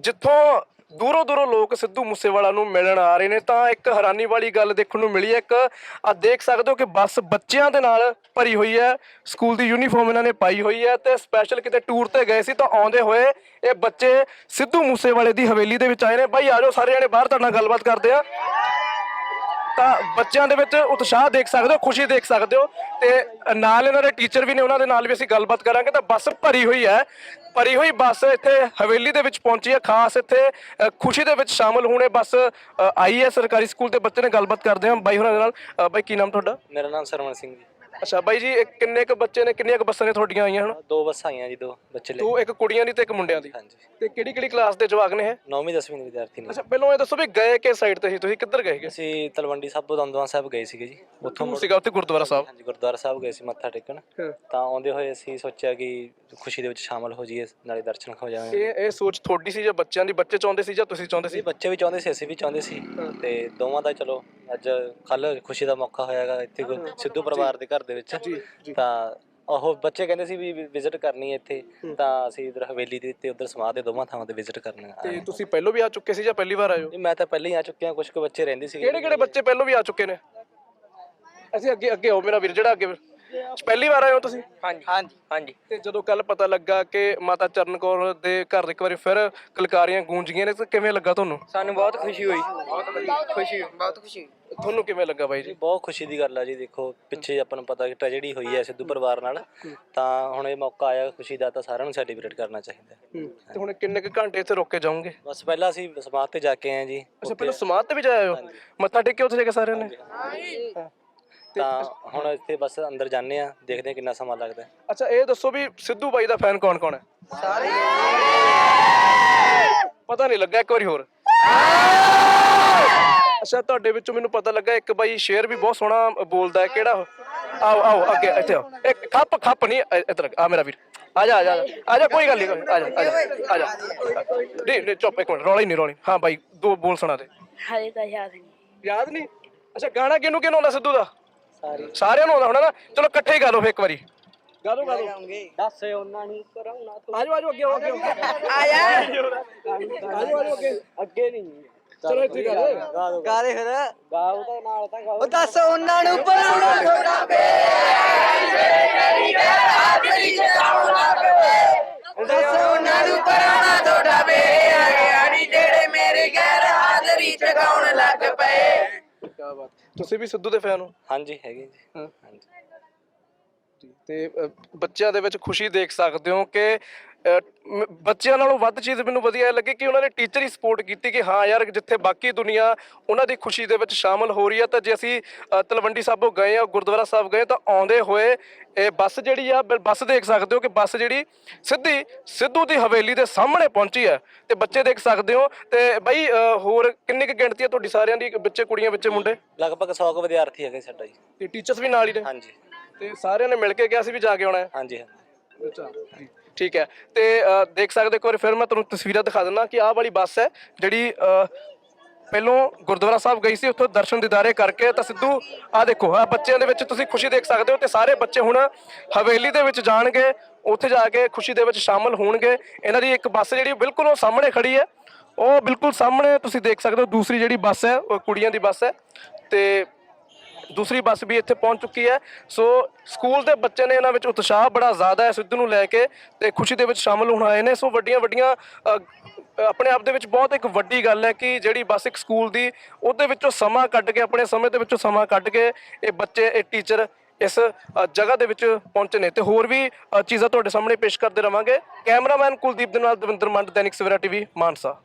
ਜਿੱਥੋਂ ਦੂਰੋਂ ਦੂਰੋਂ ਲੋਕ ਸਿੱਧੂ ਮੂਸੇਵਾਲਾ ਨੂੰ ਮਿਲਣ ਆ ਰਹੇ ਨੇ, ਤਾਂ ਇੱਕ ਹੈਰਾਨੀ ਵਾਲੀ ਗੱਲ ਦੇਖਣ ਨੂੰ ਮਿਲੀ ਹੈ। ਇੱਕ ਆ ਦੇਖ ਸਕਦੇ ਹੋ ਕਿ ਬੱਸ ਬੱਚਿਆਂ ਦੇ ਨਾਲ ਭਰੀ ਹੋਈ ਹੈ, ਸਕੂਲ ਦੀ ਯੂਨੀਫਾਰਮ ਇਹਨਾਂ ਨੇ ਪਾਈ ਹੋਈ ਹੈ ਤੇ ਸਪੈਸ਼ਲ ਕਿਤੇ ਟੂਰ ਤੇ ਗਏ ਸੀ ਤਾਂ ਆਉਂਦੇ ਹੋਏ ਇਹ ਬੱਚੇ ਸਿੱਧੂ ਮੂਸੇਵਾਲੇ ਦੀ ਹਵੇਲੀ ਦੇ ਵਿੱਚ ਆਏ ਨੇ। ਬਾਈ, ਆ ਜਾਓ, ਸਾਰੇ ਜਣੇ ਬਾਹਰ ਤੁਹਾਡੇ ਨਾਲ ਗੱਲਬਾਤ ਕਰਦੇ ਆ ਤਾਂ ਬੱਚਿਆਂ ਦੇ ਵਿੱਚ ਉਤਸ਼ਾਹ ਦੇਖ ਸਕਦੇ ਹੋ, ਖੁਸ਼ੀ ਦੇਖ ਸਕਦੇ ਹੋ ਤੇ ਨਾਲ ਇਹਨਾਂ ਦੇ ਟੀਚਰ ਵੀ ਨੇ, ਉਹਨਾਂ ਦੇ ਨਾਲ ਵੀ ਅਸੀਂ ਗੱਲਬਾਤ ਕਰਾਂਗੇ। ਤਾਂ ਬੱਸ ਭਰੀ ਹੋਈ ਹੈ, ਭਰੀ ਹੋਈ ਬੱਸ ਇੱਥੇ ਹਵੇਲੀ ਦੇ ਵਿੱਚ ਪਹੁੰਚੀ ਹੈ। ਖਾਸ ਇੱਥੇ ਖੁਸ਼ੀ ਦੇ ਵਿੱਚ ਸ਼ਾਮਲ ਹੋਣੇ ਬੱਸ ਆਈ ਹੈ। ਸਰਕਾਰੀ ਸਕੂਲ ਦੇ ਬੱਚੇ ਨੇ ਗੱਲਬਾਤ ਕਰਦੇ ਹਾਂ ਬਾਈ ਹੋਰਾਂ ਦੇ ਨਾਲ। ਬਾਈ, ਕੀ ਨਾਮ ਤੁਹਾਡਾ? ਮੇਰਾ ਨਾਮ ਸਰਵਣ ਸਿੰਘ ਜੀ। ਅੱਛਾ ਬਾਈ ਜੀ ਇਹ ਕਿੰਨੇ ਕੁ ਬੱਚੇ ਨੇ ਕਿੰਨੀਆਂ ਕੁ ਬੱਸਾਂ ਨੇ ਤੁਹਾਡੀਆਂ ਆਈਆਂ ਹੁਣ? ਦੋ ਬੱਸਾਂ ਆਈਆਂ ਜੀ ਦੋ ਬੱਚੇ ਲੈ ਦੋ ਇੱਕ ਕੁੜੀਆਂ ਦੀ ਤੇ ਇੱਕ ਮੁੰਡਿਆਂ ਦੀ। ਹਾਂਜੀ। ਤੇ ਕਿਹੜੀ ਕਿਹੜੀ ਕਲਾਸ ਦੇ ਜਵਾਕ ਨੇ ਇਹ? 9ਵੀਂ 10ਵੀਂ ਦੇ ਵਿਦਿਆਰਥੀ ਨੇ। ਅੱਛਾ ਪਹਿਲਾਂ ਇਹ ਦੱਸੋ ਵੀ ਗਏ ਕਿ ਸਾਈਡ ਤੇ ਸੀ? ਤੁਸੀਂ ਕਿੱਧਰ ਗਏ ਅਸੀਂ ਤਲਵੰਡੀ ਸਾਬੋ ਦਮਦਮਾ ਸਾਹਿਬ ਗਏ ਸੀਗੇ ਜੀ। ਉੱਥੋਂ ਮੁੜ- ਸੀਗਾ ਉੱਥੇ ਗੁਰਦੁਆਰਾ ਸਾਹਿਬ। ਹਾਂਜੀ ਗੁਰਦੁਆਰਾ ਸਾਹਿਬ ਗਏ ਸੀ ਮੱਥਾ ਟੇਕਣ। ਹਾਂ। ਤਾਂ ਆਉਂਦੇ ਹੋਏ ਅਸੀਂ ਸੋਚਿਆ ਕਿ ਖੁਸ਼ੀ ਦੇ ਵਿੱਚ ਸ਼ਾਮਲ ਹੋ ਜਾਈਏ ਨਾਲੇ ਦਰਸ਼ਨ ਹੋ ਜਾਵਾਂਗੇ ਇਹ ਇਹ ਸੋਚ ਤੁਹਾਡੀ ਸੀ ਜਾਂ ਬੱਚਿਆਂ ਦੀ? ਬੱਚੇ ਚਾਹੁੰਦੇ ਸੀ ਜਾਂ ਤੁਸੀਂ ਚਾਹੁੰਦੇ ਸੀ? ਅਸੀਂ ਬੱਚੇ ਵੀ ਚਾਹੁੰਦੇ ਸੀ ਅਸੀਂ ਵੀ ਚਾਹੁੰਦੇ ਸੀ। ਤੇ ਦੋਵਾਂ ਦਾ ਚਲੋ ਅੱਜ ਕੱਲ ਖੁਸ਼ੀ ਦਾ ਮੌਕਾ ਹੋਇਆਗਾ ਇੱਥੇ ਸਿੱਧੂ ਪਰਿਵਾਰ ਦੇ ਘਰ ਦੇ ਵਿੱਚ। ਤਾਂ ਉਹ ਬੱਚੇ ਕਹਿੰਦੇ ਸੀ ਵੀ ਵਿਜ਼ਿਟ ਕਰਨੀ ਹੈ ਇੱਥੇ। ਤਾਂ ਅਸੀਂ ਇਧਰ ਹਵੇਲੀ ਦੇ ਤੇ ਉਧਰ ਸਮਾਧ ਦੇ ਦੋਵਾਂ ਥਾਵਾਂ ਤੇ ਵਿਜ਼ਿਟ ਕਰਨਾ ਤੇ ਤੁਸੀਂ ਪਹਿਲਾਂ ਵੀ ਆ ਚੁੱਕੇ ਸੀ ਜਾਂ ਪਹਿਲੀ ਵਾਰ ਆਏ ਹੋ? ਮੈਂ ਤਾਂ ਪਹਿਲਾਂ ਹੀ ਆ ਚੁੱਕਿਆ ਕੁਝ ਕੁ ਬੱਚੇ ਰਹਿੰਦੇ ਸੀ। ਕਿਹੜੇ ਕਿਹੜੇ ਬੱਚੇ ਪਹਿਲਾਂ ਵੀ ਆ ਚੁੱਕੇ ਨੇ? ਅਸੀਂ ਅੱਗੇ ਅੱਗੇ ਆਓ ਮੇਰਾ ਵੀਰ ਜਿਹੜਾ ਅੱਗੇ ਪਹਿਲੀ ਵਾਰ ਆਏ ਹੋ ਤੁਸੀਂ? ਹਾਂਜੀ। ਹਾਂਜੀ। ਹਾਂਜੀ। ਤੇ ਜਦੋਂ ਕੱਲ ਪਤਾ ਲੱਗਾ ਕਿ ਮਾਤਾ ਚਰਨ ਕੌਰ ਦੇ ਘਰ ਇੱਕ ਵਾਰੀ ਫਿਰ ਕਲਕਾਰੀਆਂ ਗੂੰਜ ਗਈਆਂ ਨੇ ਤਾਂ ਕਿਵੇਂ ਲੱਗਾ ਤੁਹਾਨੂੰ? ਸਾਨੂੰ ਬਹੁਤ ਖੁਸ਼ੀ ਹੋਈ। ਬਹੁਤ ਖੁਸ਼ੀ ਬਹੁਤ ਖੁਸ਼ੀ ਤੁਹਾਨੂੰ ਕਿਵੇਂ ਲੱਗਾ ਬਾਈ ਜੀ? ਬਹੁਤ ਖੁਸ਼ੀ ਦੀ ਗੱਲ ਆ ਜੀ ਦੇਖੋ ਪਿੱਛੇ ਆਪਾਂ ਨੂੰ ਪਤਾ ਕਿ ਟ੍ਰੈਜੇਡੀ ਹੋਈ ਹੈ ਸਿੱਧੂ ਪਰਿਵਾਰ ਨਾਲ ਤਾਂ ਹੁਣ ਇਹ ਮੌਕਾ ਆਇਆ ਖੁਸ਼ੀ ਦਾ ਤਾਂ ਸਾਰਿਆਂ ਨੂੰ ਸੈਲੀਬ੍ਰੇਟ ਕਰਨਾ ਚਾਹੀਦਾ। ਹੈ। ਤੇ ਹੁਣ ਕਿੰਨੇ ਕੁ ਘੰਟੇ ਇੱਥੇ ਰੁਕ ਕੇ ਜਾਓਗੇ? ਬਸ ਪਹਿਲਾਂ ਅਸੀਂ ਸਮਾਧ ਤੇ ਜਾ ਕੇ ਆਏ ਜੀ ਅੱਛਾ ਪਹਿਲਾਂ ਸਮਾਧ ਤੇ ਵੀ ਜਾਏ ਹੋ ਮੱਥਾ ਟੇਕਿਆ ਉੱਥੇ ਜਾ ਕੇ ਸਾਰਿਆਂ ਨੇ? ਹਾਂ। ਤਾਂ ਹੁਣ ਇੱਥੇ ਬਸ ਅੰਦਰ ਜਾਂਦੇ ਆ ਦੇਖਦੇ ਹਾਂ ਕਿੰਨਾ ਸਮਾਂ ਲੱਗਦਾ ਹੈ। ਅੱਛਾ ਇਹ ਦੱਸੋ ਵੀ ਸਿੱਧੂ ਬਾਈ ਦਾ ਫੈਨ ਕੌਣ ਕੌਣ ਹੈ? ਸਾਰੇ। ਪਤਾ ਨਹੀਂ ਲੱਗਾ ਇੱਕ ਵਾਰੀ ਹੋਰ। ਅੱਛਾ ਤੁਹਾਡੇ ਵਿੱਚੋਂ ਮੈਨੂੰ ਪਤਾ ਲੱਗਾ ਇੱਕ ਬਾਈ ਸ਼ੇਰ ਵੀ ਬਹੁਤ ਸੋਹਣਾ ਬੋਲਦਾ ਹੈ। ਕਿਹੜਾ ਉਹ? ਆਓ ਆਓ ਅੱਗੇ ਇੱਥੇ ਆਓ। ਇੱਕ ਖੱਪ ਖੱਪ ਨਹੀਂ ਇ- ਇੱਧਰ ਆ ਮੇਰਾ ਵੀਰ। ਆ ਜਾ ਆ ਜਾ ਆ ਜਾ। ਕੋਈ ਗੱਲ ਨਹੀਂ ਆ ਜਾ ਆ ਜਾ ਆ ਜਾ। ਨਹੀਂ ਨਹੀਂ ਚੁੱਪ ਇੱਕ ਮਿੰਟ ਰੌਲਾ ਹੀ ਨਹੀਂ ਰੌਲੀ ਹਾਂ ਬਾਈ ਦੋ ਬੋਲ ਸੁਣਾ ਦੇ। ਹਾਲੇ ਤਾਂ ਯਾਦ ਨਹੀਂ। ਯਾਦ ਨਹੀਂ? ਅੱਛਾ ਗਾਣਾ ਕਿਹਨੂੰ ਕਿਹਨੂੰ ਆਉਂਦਾ ਸਿੱਧੂ ਦਾ? ਸਾਰਿਆਂ ਨੂੰ ਆਉਂਦਾ ਹੋਣਾ ਨਾ। ਚਲੋ ਇਕੱਠੇ ਹੀ ਗਾ ਲਓ ਫਿਰ ਇੱਕ ਵਾਰੀ। ਗਾ ਲਓ ਗਾ ਲਓ ਦੱਸ ਉਹਨਾਂ ਨੂੰ ਕਰਾਉਣਾ ਆਜੋ ਆਜੋ ਅੱਗੇ ਆਓ, ਅੱਗੇ ਆਓ। ਆਇਆ। ਆਜੋ ਆਜੋ ਅੱਗੇ। ਅੱਗੇ ਨਹੀਂ। ਚਲੋ ਇੱਥੇ ਗਾ ਲਓ ਗਾਲੇ ਫਿਰ। ਗਾਓ ਤਾਂ ਨਾਲ ਤਾਂ ਗਾਓ ਦੱਸ ਉਹਨਾਂ ਨੂੰ ਪਰਾਉਣਾ ਛੋਟਾ ਦੱਸ ਉਹਨਾਂ ਨੂੰ ਪਰਾਉਣਾ ਛੋਟਾ ਬੇ ਆਣੀ ਜਿਹੜੇ ਮੇਰੇ ਗੈਰ ਹਾਜ਼ਰੀ ਚਗਾਉਣ ਲੱਗ ਪਏ। ਕੀ ਬਾਤ ਤੁਸੀਂ ਵੀ ਸਿੱਧੂ ਦੇ ਫੈਨ ਹੋ? ਹਾਂਜੀ ਹੈਗੇ ਜੀ। ਹਾਂਜੀ। ਤੇ ਬੱਚਿਆਂ ਦੇ ਵਿੱਚ ਖੁਸ਼ੀ ਦੇਖ ਸਕਦੇ ਹੋ ਕਿ ਬੱਚਿਆਂ ਨਾਲੋਂ ਵੱਧ ਚੀਜ਼ ਮੈਨੂੰ ਵਧੀਆ ਲੱਗੀ ਕਿ ਉਹਨਾਂ ਨੇ ਟੀਚਰ ਹੀ ਸਪੋਰਟ ਕੀਤੀ ਕਿ ਹਾਂ ਯਾਰ ਜਿੱਥੇ ਬਾਕੀ ਦੁਨੀਆ ਉਹਨਾਂ ਦੀ ਖੁਸ਼ੀ ਦੇ ਵਿੱਚ ਸ਼ਾਮਲ ਹੋ ਰਹੀ ਹੈ ਤਾਂ ਜੇ ਅਸੀਂ ਤਲਵੰਡੀ ਸਾਬੋ ਗਏ ਆ ਗੁਰਦੁਆਰਾ ਸਾਹਿਬ ਗਏ ਤਾਂ ਆਉਂਦੇ ਹੋਏ ਇਹ ਬੱਸ ਜਿਹੜੀ ਆ ਬੱਸ ਦੇਖ ਸਕਦੇ ਹੋ ਕਿ ਬੱਸ ਜਿਹੜੀ ਸਿੱਧੀ ਸਿੱਧੂ ਦੀ ਹਵੇਲੀ ਦੇ ਸਾਹਮਣੇ ਪਹੁੰਚੀ ਹੈ ਤੇ ਬੱਚੇ ਦੇਖ ਸਕਦੇ ਹੋ ਤੇ ਬਈ ਹੋਰ ਕਿੰਨੀ ਕੁ ਗਿਣਤੀ ਹੈ ਤੁਹਾਡੀ ਸਾਰਿਆਂ ਦੀ ਬੱਚੇ ਕੁੜੀਆਂ ਬੱਚੇ ਮੁੰਡੇ? ਲਗਭਗ 100 ਕੁ ਵਿਦਿਆਰਥੀ ਹੈਗੇ ਸਾਡਾ ਜੀ। ਤੇ ਟੀਚਰਸ ਵੀ ਨਾਲ ਹੀ ਨੇ? ਹਾਂਜੀ। ਤੇ ਸਾਰਿਆਂ ਨੇ ਮਿਲ ਕੇ ਕਿਹਾ ਸੀ ਵੀ ਜਾ ਕੇ ਆਉਣਾ ਹੈ? ਹਾਂਜੀ ਹਾਂਜੀ। ਅੱਛਾ ਠੀਕ ਹੈ। ਤੇ ਅ, ਦੇਖ ਸਕਦੇ ਹੋ ਇੱਕ ਵਾਰੀ ਫਿਰ ਮੈਂ ਤੁਹਾਨੂੰ ਤਸਵੀਰਾਂ ਦਿਖਾ ਦਿੰਦਾ ਕਿ ਆਹ ਵਾਲੀ ਬੱਸ ਹੈ ਜਿਹੜੀ ਅ, ਪਹਿਲੋਂ ਗੁਰਦੁਆਰਾ ਸਾਹਿਬ ਗਈ ਸੀ ਉੱਥੋਂ ਦਰਸ਼ਨ ਦਿਦਾਰੇ ਕਰਕੇ ਤਾਂ ਸਿੱਧੂ ਆਹ ਦੇਖੋ ਆ ਬੱਚਿਆਂ ਦੇ ਵਿੱਚ ਤੁਸੀਂ ਖੁਸ਼ੀ ਦੇਖ ਸਕਦੇ ਹੋ ਤੇ ਸਾਰੇ ਬੱਚੇ ਹੁਣ ਹਵੇਲੀ ਦੇ ਵਿੱਚ ਜਾਣਗੇ ਉੱਥੇ ਜਾ ਕੇ ਖੁਸ਼ੀ ਦੇ ਵਿੱਚ ਸ਼ਾਮਲ ਹੋਣਗੇ। ਇਹਨਾਂ ਦੀ ਇੱਕ ਬੱਸ ਜਿਹੜੀ ਬਿਲਕੁਲ ਉਹ ਸਾਹਮਣੇ ਖੜੀ ਹੈ। ਉਹ ਬਿਲਕੁਲ ਸਾਹਮਣੇ ਤੁਸੀਂ ਦੇਖ ਸਕਦੇ ਹੋ ਦੂਸਰੀ ਜਿਹੜੀ ਬੱਸ ਹੈ ਉਹ ਕੁੜੀਆਂ ਦੀ ਬੱਸ ਹੈ। ਤੇ ਦੂਸਰੀ ਬੱਸ ਵੀ ਇੱਥੇ ਪਹੁੰਚ ਚੁੱਕੀ ਹੈ। ਸੋ ਸਕੂਲ ਦੇ ਬੱਚੇ ਨੇ ਇਹਨਾਂ ਵਿੱਚ ਉਤਸ਼ਾਹ ਬੜਾ ਜ਼ਿਆਦਾ ਹੈ ਸਿੱਧੂ ਨੂੰ ਲੈ ਕੇ ਤੇ ਖੁਸ਼ੀ ਦੇ ਵਿੱਚ ਸ਼ਾਮਲ ਹੋਣ ਆਏ ਨੇ। ਸੋ ਵੱਡੀਆਂ ਵੱਡੀਆਂ ਆਪਣੇ ਆਪ ਦੇ ਵਿੱਚ ਬਹੁਤ ਇੱਕ ਵੱਡੀ ਗੱਲ ਹੈ ਕਿ ਜਿਹੜੀ ਬੱਸ ਇੱਕ ਸਕੂਲ ਦੀ, ਉਹਦੇ ਵਿੱਚੋਂ ਸਮਾਂ ਕੱਢ ਕੇ, ਆਪਣੇ ਸਮੇਂ ਦੇ ਵਿੱਚੋਂ ਸਮਾਂ ਕੱਢ ਕੇ ਇਹ ਬੱਚੇ, ਇਹ ਟੀਚਰ ਇਸ ਜਗ੍ਹਾ ਦੇ ਵਿੱਚ ਪਹੁੰਚੇ ਨੇ। ਤੇ ਹੋਰ ਵੀ ਚੀਜ਼ਾਂ ਤੁਹਾਡੇ ਸਾਹਮਣੇ ਪੇਸ਼ ਕਰਦੇ ਰਵਾਂਗੇ। ਕੈਮਰਾਮੈਨ ਕੁਲਦੀਪ ਦੇ ਨਾਲ ਦਵਿੰਦਰ ਮੰਡ, ਦੈਨਿਕ ਸਵੇਰਾ ਟੀਵੀ, ਮਾਨਸਾ।